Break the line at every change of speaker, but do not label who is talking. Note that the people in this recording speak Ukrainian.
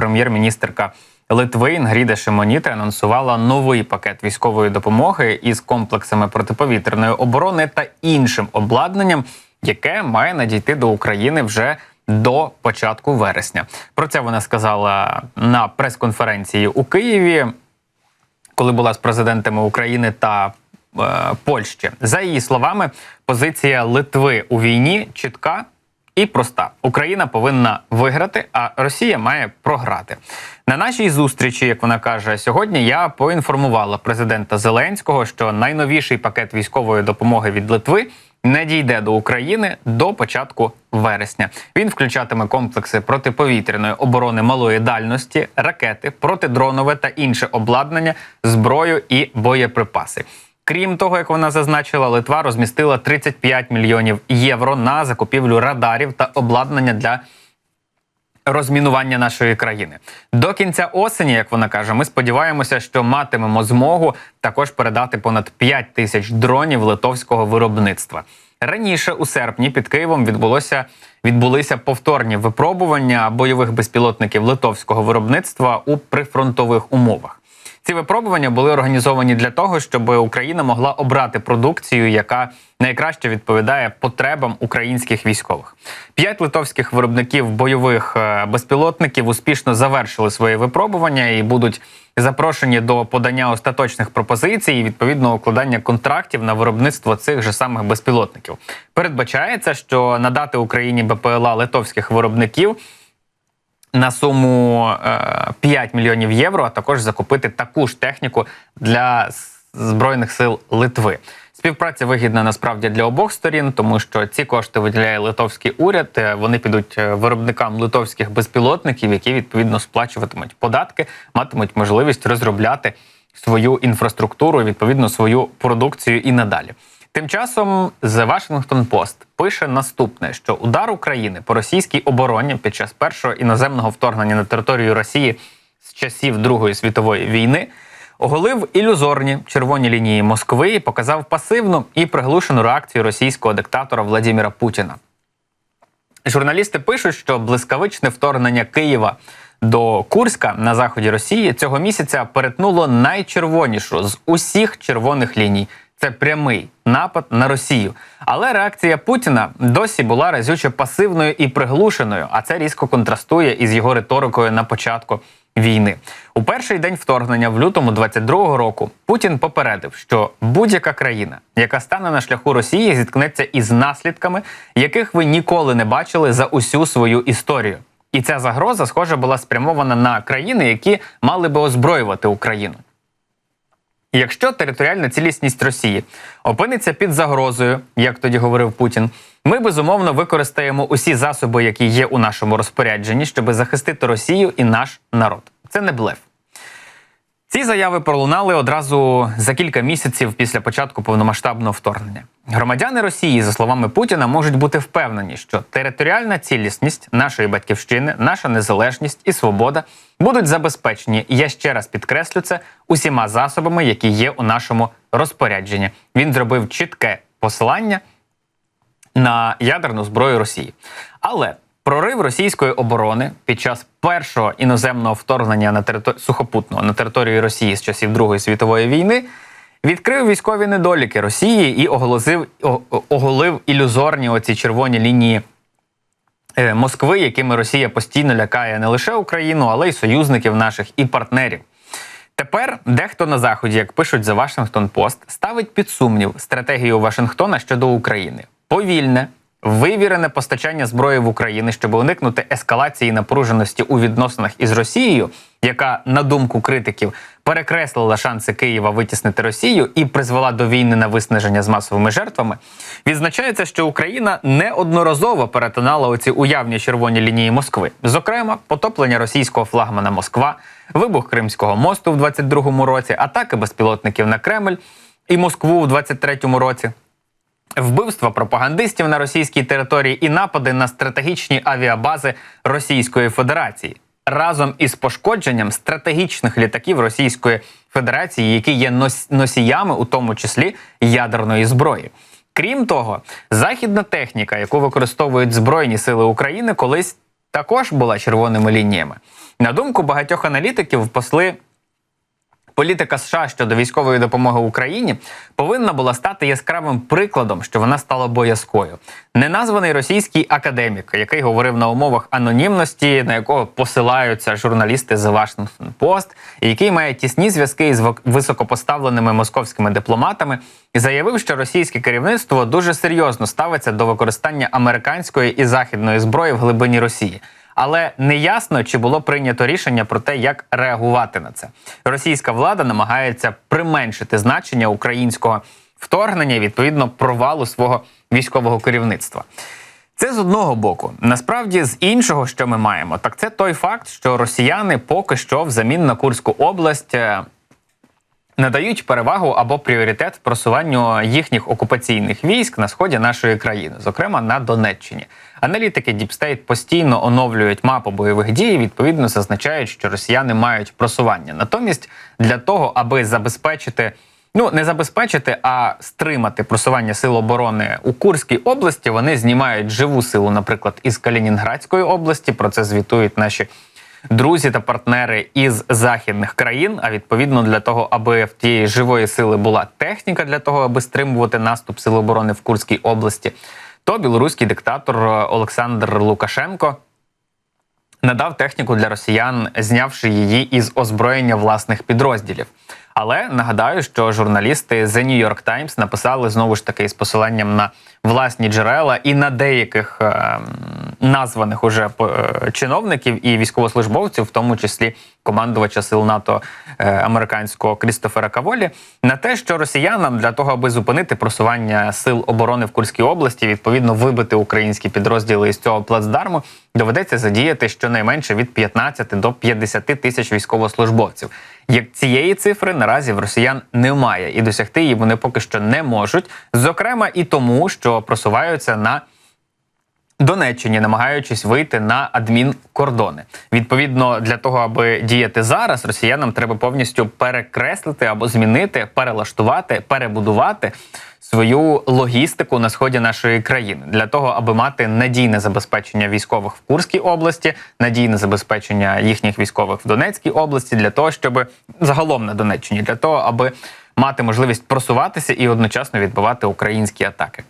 прем'єр-міністерка Литви Інгріда Шимоніта анонсувала новий пакет військової допомоги із комплексами протиповітряної оборони та іншим обладнанням, яке має надійти до України вже до початку вересня. Про це вона сказала на прес-конференції у Києві, коли була з президентами України та е, Польщі. За її словами, позиція Литви у війні чітка і проста: Україна повинна виграти, а Росія має програти. На нашій зустрічі, як вона каже, сьогодні я поінформувала президента Зеленського, що найновіший пакет військової допомоги від Литви не дійде до України до початку вересня. Він включатиме комплекси протиповітряної оборони малої дальності, ракети, протидронове та інше обладнання, зброю і боєприпаси. Крім того, як вона зазначила, Литва розмістила 35 мільйонів євро на закупівлю радарів та обладнання для розмінування нашої країни. До кінця осені, як вона каже, ми сподіваємося, що матимемо змогу також передати понад 5 тисяч дронів литовського виробництва. Раніше у серпні під Києвом відбулося відбулися повторні випробування бойових безпілотників литовського виробництва у прифронтових умовах. Ці випробування були організовані для того, щоб Україна могла обрати продукцію, яка найкраще відповідає потребам українських військових. П'ять литовських виробників бойових е, безпілотників успішно завершили своє випробування і будуть запрошені до подання остаточних пропозицій і відповідного укладання контрактів на виробництво цих же самих безпілотників. Передбачається, що надати Україні БПЛА литовських виробників на суму е, 5 мільйонів євро, а також закупити таку ж техніку для збройних сил Литви. Співпраця вигідна насправді для обох сторін, тому що ці кошти виділяє литовський уряд. е, Вони підуть е, виробникам литовських безпілотників, які відповідно сплачуватимуть податки, матимуть можливість розробляти свою інфраструктуру, відповідно свою продукцію і надалі. Тим часом The Washington Post пише наступне: що удар України по російській обороні під час першого іноземного вторгнення на територію Росії з часів Другої світової війни оголив ілюзорні червоні лінії Москви і показав пасивну і приглушену реакцію російського диктатора Владимира Путіна. Журналісти пишуть, що блискавичне вторгнення Києва до Курська на заході Росії цього місяця перетнуло найчервонішу з усіх червоних ліній. Це прямий напад на Росію. Але реакція Путіна досі була разюче пасивною і приглушеною, а це різко контрастує із його риторикою на початку війни. У перший день вторгнення в лютому 22-го року Путін попередив, що будь-яка країна, яка стане на шляху Росії, зіткнеться із наслідками, яких ви ніколи не бачили за усю свою історію. І ця загроза, схоже, була спрямована на країни, які мали би озброювати Україну. Якщо територіальна цілісність Росії опиниться під загрозою, як тоді говорив Путін, ми безумовно використаємо усі засоби, які є у нашому розпорядженні, щоб захистити Росію і наш народ. Це не блеф. Ці заяви пролунали одразу за кілька місяців після початку повномасштабного вторгнення. Громадяни Росії, за словами Путіна, можуть бути впевнені, що територіальна цілісність нашої батьківщини, наша незалежність і свобода будуть забезпечені. Я ще раз підкреслю це усіма засобами, які є у нашому розпорядженні. Він зробив чітке посилання на ядерну зброю Росії. Але прорив російської оборони під час першого іноземного вторгнення на територію сухопутного на територію Росії з часів Другої світової війни відкрив військові недоліки Росії і оголосив оголив ілюзорні оці червоні лінії. е, Москви, якими Росія постійно лякає не лише Україну, але й союзників наших і партнерів. Тепер дехто на заході, як пишуть за Washington Post, ставить під сумнів стратегію Вашингтона щодо України. Повільне, вивірене постачання зброї в Україну, щоб уникнути ескалації напруженості у відносинах із Росією, яка, на думку критиків, перекреслила шанси Києва витіснити Росію і призвела до війни на виснаження з масовими жертвами. Відзначається, що Україна неодноразово перетинала оці уявні червоні лінії Москви. Зокрема, потоплення російського флагмана Москва, вибух Кримського мосту в 22-му році, атаки безпілотників на Кремль і Москву в 23-му році. Вбивства пропагандистів на російській території і напади на стратегічні авіабази Російської Федерації разом із пошкодженням стратегічних літаків Російської Федерації, які є носіями, у тому числі ядерної зброї. Крім того, західна техніка, яку використовують Збройні сили України, колись також була червоними лініями. На думку багатьох аналітиків, посли. Політика США щодо військової допомоги Україні повинна була стати яскравим прикладом, що вона стала боязкою. Неназваний російський академік, який говорив на умовах анонімності, на якого посилаються журналісти з Washington Post, який має тісні зв'язки із високопоставленими московськими дипломатами, і заявив, що російське керівництво дуже серйозно ставиться до використання американської і західної зброї в глибині Росії. Але не ясно, чи було прийнято рішення про те, як реагувати на це. Російська влада намагається применшити значення українського вторгнення відповідно провалу свого військового керівництва. Це з одного боку. Насправді, з іншого, що ми маємо, так це той факт, що росіяни поки що взамін на Курську область е, надають перевагу або пріоритет просуванню їхніх окупаційних військ на сході нашої країни, зокрема на Донеччині. Аналітики State постійно оновлюють мапу бойових дій. Відповідно, зазначають, що росіяни мають просування. Натомість, для того, аби забезпечити. Ну, не забезпечити, а стримати просування сил оборони у Курській області. Вони знімають живу силу, наприклад, із Калінінградської області. Про це звітують наші друзі та партнери із західних країн. А відповідно для того, аби в тієї живої сили була техніка для того, аби стримувати наступ сил оборони в Курській області, то білоруський диктатор Олександр Лукашенко надав техніку для росіян, знявши її із озброєння власних підрозділів. Але нагадаю, що журналісти The New York Times написали знову ж таки з посиланням на власні джерела і на деяких е, названих уже е, чиновників і військовослужбовців, в тому числі командувача сил НАТО е, американського Крістофера Каволі, на те, що росіянам для того, аби зупинити просування сил оборони в Курській області, відповідно вибити українські підрозділи із цього плацдарму, доведеться задіяти щонайменше від 15 до 50 тисяч військовослужбовців. Як цієї цифри наразі в росіян немає, і досягти її вони поки що не можуть, зокрема і тому, що просуваються на Донеччині, намагаючись вийти на адмінкордони. Відповідно, для того, аби діяти зараз, росіянам треба повністю перекреслити або змінити, перелаштувати, перебудувати свою логістику на сході нашої країни для того, аби мати надійне забезпечення військових в Курській області, надійне забезпечення їхніх військових в Донецькій області, для того, щоб загалом на Донеччині, для того, аби мати можливість просуватися і одночасно відбивати українські атаки.